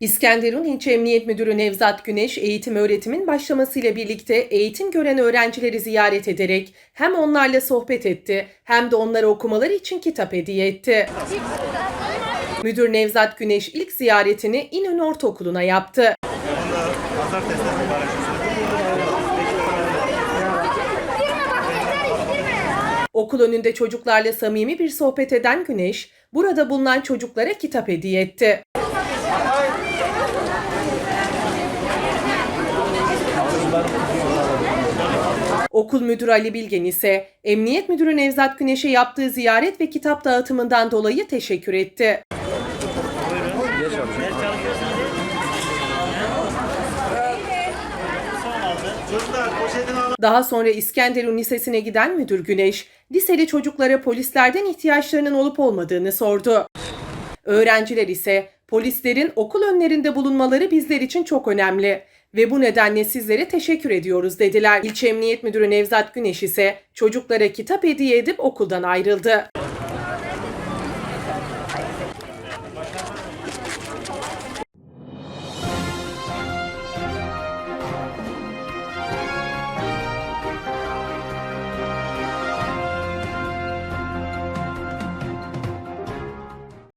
İskenderun İlçe Emniyet Müdürü Nevzat Güneş, eğitim öğretimin başlamasıyla birlikte eğitim gören öğrencileri ziyaret ederek hem onlarla sohbet etti hem de onlara okumaları için kitap hediye etti. Müdür Nevzat Güneş ilk ziyaretini İnönü Ortaokulu'na yaptı. Okul önünde çocuklarla samimi bir sohbet eden Güneş, burada bulunan çocuklara kitap hediye etti. Okul müdürü Ali Bilgen ise Emniyet Müdürü Nevzat Güneş'e yaptığı ziyaret ve kitap dağıtımından dolayı teşekkür etti. Daha sonra İskenderun Lisesi'ne giden müdür Güneş, liseli çocuklara polislerden ihtiyaçlarının olup olmadığını sordu. Öğrenciler ise polislerin okul önlerinde bulunmaları bizler için çok önemli ve bu nedenle sizlere teşekkür ediyoruz dediler. İlçe Emniyet Müdürü Nevzat Güneş ise çocuklara kitap hediye edip okuldan ayrıldı.